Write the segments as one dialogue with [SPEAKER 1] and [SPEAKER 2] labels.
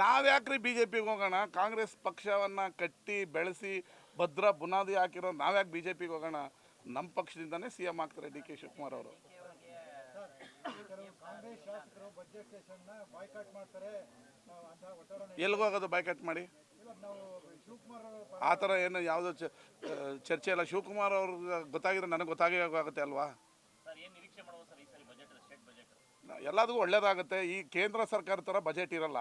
[SPEAKER 1] ನಾವ್ಯಾಕ್ರಿ B J ಪಿಗೆ ಹೋಗೋಣ? ಕಾಂಗ್ರೆಸ್ ಪಕ್ಷವನ್ನು ಕಟ್ಟಿ ಬೆಳೆಸಿ ಭದ್ರ ಬುನಾದಿ ಹಾಕಿರೋ ನಾವ್ಯಾಕೆ ಬಿ ಜೆ ಪಿಗೆ ಹೋಗೋಣ? ನಮ್ಮ ಪಕ್ಷದಿಂದನೇ ಸಿ ಎಂ ಆಗ್ತಾರೆ ಡಿ ಕೆ ಶಿವಕುಮಾರ್ ಅವರು.
[SPEAKER 2] ಎಲ್ಗೋಗೋದು ಬಾಯ್ಕಾಟ್
[SPEAKER 1] ಮಾಡಿ? ಆ ಥರ ಏನು ಯಾವುದೋ ಚರ್ಚೆ ಇಲ್ಲ. ಶಿವಕುಮಾರ್ ಅವ್ರಿಗೆ ಗೊತ್ತಾಗಿದ್ರೆ ನನಗೆ ಗೊತ್ತಾಗೇ ಆಗುತ್ತೆ ಅಲ್ವಾ? ಎಲ್ಲದಕ್ಕೂ ಒಳ್ಳೇದಾಗುತ್ತೆ. ಈ ಕೇಂದ್ರ ಸರ್ಕಾರ ಥರ ಬಜೆಟ್ ಇರಲ್ಲ.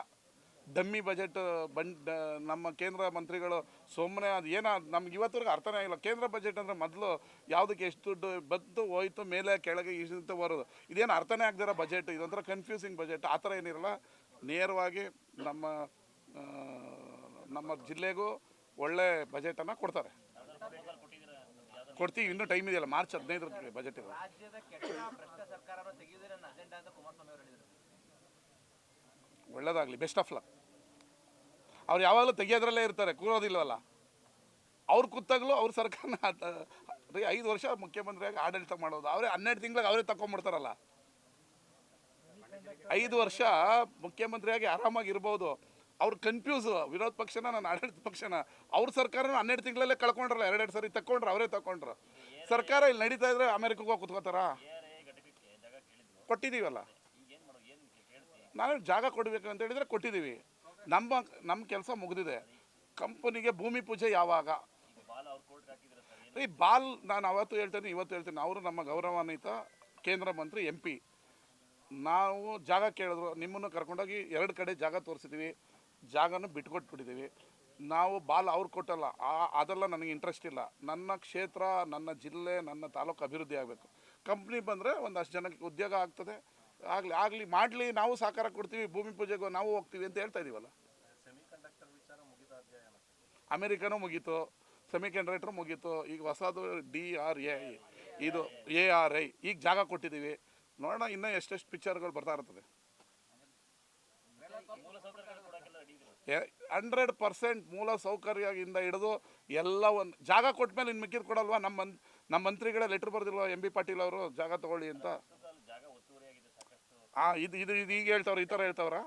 [SPEAKER 1] ಡಮ್ಮಿ ಬಜೆಟ್ ಬಂಡ್ ನಮ್ಮ ಕೇಂದ್ರ ಮಂತ್ರಿಗಳು ಸುಮ್ಮನೆ ಅದು ಏನೋ ನಮ್ಗೆ ಇವತ್ತರೆಗೂ ಅರ್ಥನೇ ಆಗಿಲ್ಲ. ಕೇಂದ್ರ ಬಜೆಟ್ ಅಂದರೆ ಮೊದಲು ಯಾವುದಕ್ಕೆ ಎಷ್ಟು ದುಡ್ಡು ಬಂತು ಹೋಯ್ತು ಮೇಲೆ ಕೆಳಗೆ ಇಷ್ಟು ಬರೋದು. ಇದೇನು ಅರ್ಥನೇ ಆಗದಿರೋ ಬಜೆಟ್ ಇದೊಂಥರ ಕನ್ಫ್ಯೂಸಿಂಗ್ ಬಜೆಟ್ ಆ ಥರ ಏನಿರಲ್ಲ. ನೇರವಾಗಿ ನಮ್ಮ ನಮ್ಮ ಜಿಲ್ಲೆಗೂ ಒಳ್ಳೆ ಬಜೆಟನ್ನು ಕೊಡ್ತಾರೆ. ಕೊಡ್ತೀವಿ ಇನ್ನೂ ಟೈಮ್ ಇದೆಯಲ್ಲ ಮಾರ್ಚ್ ಹದಿನೈದರ ಬಜೆಟ್ ಇದೆ ಒಳ್ಳೇದಾಗಲಿ ಬೆಸ್ಟ್ ಆಫ್ ಲಕ್ ಅವ್ರು ಯಾವಾಗಲೂ ತೆಗಿಯೋದ್ರಲ್ಲೇ ಇರ್ತಾರೆ, ಕೂರೋದಿಲ್ವಲ್ಲ? ಅವ್ರು ಕೂತಾಗಲೂ ಅವ್ರ ಸರ್ಕಾರನ ಐದು ವರ್ಷ ಮುಖ್ಯಮಂತ್ರಿಯಾಗಿ ಆಡಳಿತ ಮಾಡೋದು, ಅವರೇ ಹನ್ನೆರಡು ತಿಂಗಳಿಗೆ ಅವರೇ ತಗೊಂಡ್ಬಿಡ್ತಾರಲ್ಲ ಐದು ವರ್ಷ ಮುಖ್ಯಮಂತ್ರಿಯಾಗಿ ಆರಾಮಾಗಿ ಇರ್ಬೋದು ಅವ್ರು ಕನ್ಫ್ಯೂಸ್ ವಿರೋಧ ಪಕ್ಷನ ನಾನು ಆಡಳಿತ ಪಕ್ಷನ, ಅವ್ರ ಸರ್ಕಾರನ ಹನ್ನೆರಡು ತಿಂಗಳಲ್ಲೇ ಕಳ್ಕೊಂಡ್ರಲ್ಲ, ಎರಡೆರಡು ಸರಿ ತಕೊಂಡ್ರು, ಅವರೇ ತಕೊಂಡ್ರು. ಸರ್ಕಾರ ಇಲ್ಲಿ ನಡೀತಾ ಇದ್ರೆ ಅಮೆರಿಕಕ್ಕೆ ಹೋಗಿ ಕುತ್ಕೋತಾರಾ? ಕೊಟ್ಟಿದ್ದೀವಲ್ಲ ನಾನು ಜಾಗ ಕೊಡಬೇಕು ಅಂತ ಹೇಳಿದ್ರೆ ಕೊಟ್ಟಿದ್ದೀವಿ ನಮ್ಮ ನಮ್ಮ ಕೆಲಸ ಮುಗಿದಿದೆ. ಕಂಪನಿಗೆ ಭೂಮಿ ಪೂಜೆ ಯಾವಾಗ? ಈ ಬಾಲ್ ನಾನು ಅವತ್ತು ಹೇಳ್ತೇನೆ, ಇವತ್ತು ಹೇಳ್ತೇನೆ. ಅವರು ನಮ್ಮ ಗೌರವಾನ್ವಿತ ಕೇಂದ್ರ ಮಂತ್ರಿ, ಎಂ ಪಿ. ನಾವು ಜಾಗ ಕೇಳಿದ್ರು, ನಿಮ್ಮನ್ನು ಕರ್ಕೊಂಡೋಗಿ ಎರಡು ಕಡೆ ಜಾಗ ತೋರಿಸಿದ್ದೀವಿ ಜಾಗನ ಬಿಟ್ಕೊಟ್ಬಿಟ್ಟಿದ್ದೀವಿ ನಾವು ಬಾಲ್ ಅವ್ರು ಕೊಟ್ಟಲ್ಲ, ಆ, ಅದೆಲ್ಲ ನನಗೆ ಇಂಟ್ರೆಸ್ಟ್ ಇಲ್ಲ. ನನ್ನ ಕ್ಷೇತ್ರ, ನನ್ನ ಜಿಲ್ಲೆ, ನನ್ನ ತಾಲೂಕು ಅಭಿವೃದ್ಧಿ ಆಗಬೇಕು. ಕಂಪ್ನಿ ಬಂದರೆ ಒಂದಷ್ಟು ಜನಕ್ಕೆ ಉದ್ಯೋಗ ಆಗ್ತದೆ. ಆಗಲಿ ಆಗಲಿ ಮಾಡಲಿ ನಾವು ಸಹಕಾರ ಕೊಡ್ತೀವಿ ಭೂಮಿ ಪೂಜೆಗೂ ನಾವು ಹೋಗ್ತೀವಿ ಅಂತ ಹೇಳ್ತಾ ಇದೀವಲ್ಲ. ಅಮೆರಿಕನೂ ಮುಗೀತು ಸೆಮಿ ಕಂಡಕ್ಟರ್ ಮುಗೀತು ಈಗ ಹೊಸದು ಡಿ ಆರ್ ಎ ಇದು ಎ ಆರ್ ಐ ಈಗ ಜಾಗ ಕೊಟ್ಟಿದ್ದೀವಿ. ನೋಡೋಣ ಇನ್ನೂ ಎಷ್ಟೆಷ್ಟು ಪಿಕ್ಚರ್ಗಳು ಬರ್ತಾ ಇರ್ತದೆ. ಹಂಡ್ರೆಡ್ ಪರ್ಸೆಂಟ್ ಮೂಲ ಸೌಕರ್ಯದಿಂದ ಹಿಡಿದು ಎಲ್ಲ ಒಂದು ಜಾಗ ಕೊಟ್ಟ ಮೇಲೆ ಇನ್ನು ಮಿಕ್ಕಿದ್ ಕೊಡಲ್ವಾ? ನಮ್ಮ ನಮ್ಮ ಮಂತ್ರಿಗಳೇ ಲೆಟ್ರ್ ಬರ್ದಿಲ್ವಾ ಎಂ ಬಿ ಪಾಟೀಲ್ ಅವರು? ಜಾಗ ತಗೊಳ್ಳಿ ಅಂತ
[SPEAKER 3] ಅಲ್ಲಿ ಜಾಗ ಒತ್ತುವರಿಯಾಗಿದೆ ಸಾಕಷ್ಟು
[SPEAKER 1] ಆ, ಇದು ಇದು ಇದು ಈಗ ಹೇಳ್ತಾವ್ರ, ಈ ಥರ ಹೇಳ್ತಾವ್ರ?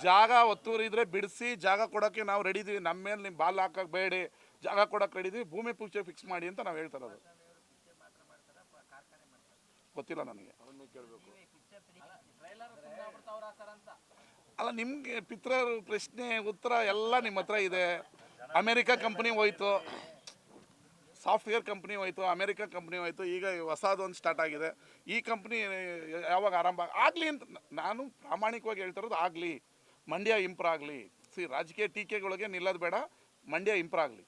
[SPEAKER 1] ಜಾಗ ಒತ್ತುವರಿ ಇದ್ರೆ ಬಿಡಿಸಿ, ಜಾಗ ಕೊಡೋಕ್ಕೆ ನಾವು ರೆಡಿ ಇದೀವಿ ನಮ್ಮ ಮೇಲೆ ನಿಮ್ಮ ಬಾಲ್ ಹಾಕಕ್ಕೆ ಬೇಡಿ. ಜಾಗ ಕೊಡೋಕೆ ರೆಡಿ ಇದೀವಿ ಭೂಮಿ ಪೂಜೆ ಫಿಕ್ಸ್ ಮಾಡಿ ಅಂತ ನಾವು ಹೇಳ್ತಾ ಇರೋದು. ಗೊತ್ತಿಲ್ಲ ನನಗೆ. ಅಲ್ಲ, ನಿಮಗೆ ಪಿತ್ರ ಪ್ರಶ್ನೆ ಉತ್ತರ ಎಲ್ಲ ನಿಮ್ಮ ಹತ್ರ ಇದೆ. ಅಮೆರಿಕ ಕಂಪ್ನಿ ಹೋಯ್ತು. ಸಾಫ್ಟ್ವೇರ್ ಕಂಪ್ನಿ ಹೋಯ್ತು ಅಮೇರಿಕ ಕಂಪ್ನಿ ಹೋಯ್ತು, ಈಗ ಹೊಸದೊಂದು ಸ್ಟಾರ್ಟ್ ಆಗಿದೆ. ಈ ಕಂಪ್ನಿ ಯಾವಾಗ ಆರಂಭ ಆಗಲಿ ಅಂತ ನಾನು ಪ್ರಾಮಾಣಿಕವಾಗಿ ಹೇಳ್ತಿರೋದು ಆಗಲಿ. ಮಂಡ್ಯ ಇಂಪ್ರೂವ್ ಆಗಲಿ. ಸಿ, ರಾಜಕೀಯ ಟೀಕೆಗಳಿಗೆ ನಿಲ್ಲೋದು ಬೇಡ, ಮಂಡ್ಯ ಇಂಪ್ರೂವ್ ಆಗಲಿ.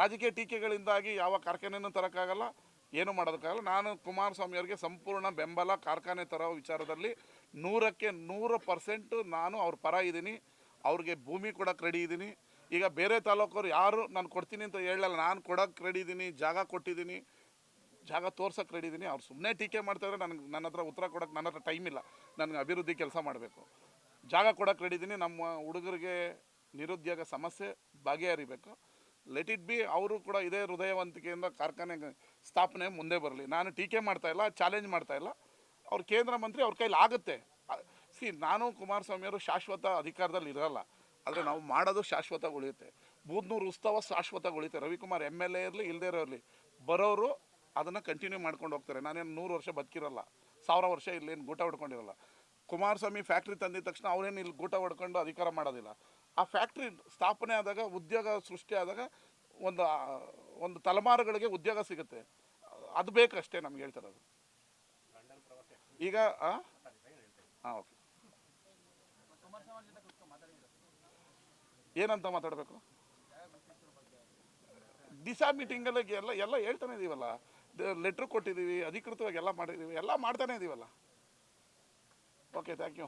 [SPEAKER 1] ರಾಜಕೀಯ ಟೀಕೆಗಳಿಂದಾಗಿ ಯಾವ ಕಾರ್ಖಾನೆನೂ ತರೋಕ್ಕಾಗಲ್ಲ, ಏನು ಮಾಡೋದಕ್ಕಾಗಲ್ಲ. ನಾನು ಕುಮಾರಸ್ವಾಮಿ ಅವರಿಗೆ ಸಂಪೂರ್ಣ ಬೆಂಬಲ, ಕಾರ್ಖಾನೆ ತರೋ ವಿಚಾರದಲ್ಲಿ ನೂರಕ್ಕೆ ನೂರು ಪರ್ಸೆಂಟು ನಾನು ಅವ್ರ ಪರ ಇದ್ದೀನಿ. ಅವ್ರಿಗೆ ಭೂಮಿ ಕೂಡ ರೆಡಿ ಇದ್ದೀನಿ. ಈಗ ಬೇರೆ ತಾಲೂಕವ್ರು ಯಾರು ನಾನು ಕೊಡ್ತೀನಿ ಅಂತ ಹೇಳಲ್ಲ. ನಾನು ಕೊಡೋಕ್ಕೆ ರೆಡಿ ಇದ್ದೀನಿ ಜಾಗ ಕೊಟ್ಟಿದ್ದೀನಿ ಜಾಗ ತೋರ್ಸೋಕೆ ರೆಡಿ ಇದ್ದೀನಿ ಅವ್ರು ಸುಮ್ಮನೆ ಟೀಕೆ ಮಾಡ್ತಾಯಿದ್ರೆ ನನಗೆ ನನ್ನ ಹತ್ರ ಉತ್ತರ ಕೊಡೋಕ್ಕೆ ನನ್ನ ಹತ್ರ ಟೈಮ್ ಇಲ್ಲ. ನನಗೆ ಅಭಿವೃದ್ಧಿ ಕೆಲಸ ಮಾಡಬೇಕು. ಜಾಗ ಕೊಡೋಕೆ ರೆಡಿ ಇದ್ದೀನಿ ನಮ್ಮ ಹುಡುಗರಿಗೆ ನಿರುದ್ಯೋಗ ಸಮಸ್ಯೆ ಬಗೆಹರಿಬೇಕು. ಲೆಟ್ ಇಟ್ ಬಿ ಅವರು ಕೂಡ ಇದೇ ಹೃದಯವಂತಿಕೆಯಿಂದ ಕಾರ್ಖಾನೆ ಸ್ಥಾಪನೆ ಮುಂದೆ ಬರಲಿ. ನಾನು ಟೀಕೆ ಮಾಡ್ತಾ ಇಲ್ಲ ಚಾಲೆಂಜ್ ಮಾಡ್ತಾ ಇಲ್ಲ. ಅವ್ರ ಕೇಂದ್ರ ಮಂತ್ರಿ ಅವ್ರ ಕೈಲಿ ಆಗುತ್ತೆ. ಸಿ ನಾನು ಕುಮಾರಸ್ವಾಮಿಯವರು ಶಾಶ್ವತ ಅಧಿಕಾರದಲ್ಲಿ ಇರಲ್ಲ. ಆದರೆ ನಾವು ಮಾಡೋದು ಶಾಶ್ವತ ಉಳಿಯುತ್ತೆ ಬೂದ್ನೂರು ಉತ್ಸವ ಶಾಶ್ವತ ಉಳಿಯುತ್ತೆ ರವಿಕುಮಾರ್ ಎಂ ಎಲ್ ಎ ಇರಲಿ ಇಲ್ಲದೇ ಇರಲಿ ಬರೋರು ಅದನ್ನು ಕಂಟಿನ್ಯೂ ಮಾಡ್ಕೊಂಡು ಹೋಗ್ತಾರೆ. ನಾನೇನು ನೂರು ವರ್ಷ ಬದುಕಿರಲ್ಲ, ಸಾವಿರ ವರ್ಷ ಇಲ್ಲೇನು ಗೂಟ ಹೊಡ್ಕೊಂಡಿರಲ್ಲ. ಕುಮಾರಸ್ವಾಮಿ ಫ್ಯಾಕ್ಟ್ರಿ ತಂದಿದ ತಕ್ಷಣ ಅವರೇನು ಇಲ್ಲಿ ಗೂಟ ಹೊಡ್ಕೊಂಡು ಅಧಿಕಾರ ಮಾಡೋದಿಲ್ಲ. ಆ ಫ್ಯಾಕ್ಟ್ರಿ ಸ್ಥಾಪನೆ ಆದಾಗ, ಉದ್ಯೋಗ ಸೃಷ್ಟಿ ಆದಾಗ ಒಂದು ಒಂದು ತಲೆಮಾರುಗಳಿಗೆ ಉದ್ಯೋಗ ಸಿಗುತ್ತೆ. ಅದು ಬೇಕಷ್ಟೇ ನಮ್ಗೆ ಹೇಳ್ತಾರೆ ಅದು ಈಗ ಹಾಂ ಓಕೆ ಏನಂತ ಮಾತಾಡಬೇಕು? ದಿಶಾ ಮೀಟಿಂಗಲ್ಲಿ ಎಲ್ಲ ಎಲ್ಲ ಹೇಳ್ತಾನೆ ಇದೀವಲ್ಲ. ಲೆಟ್ರ್ ಕೊಟ್ಟಿದ್ದೀವಿ, ಅಧಿಕೃತವಾಗಿ ಎಲ್ಲ ಮಾಡಿದ್ದೀವಿ, ಎಲ್ಲ ಮಾಡ್ತಾನೆ ಇದೀವಲ್ಲ. Okay thank you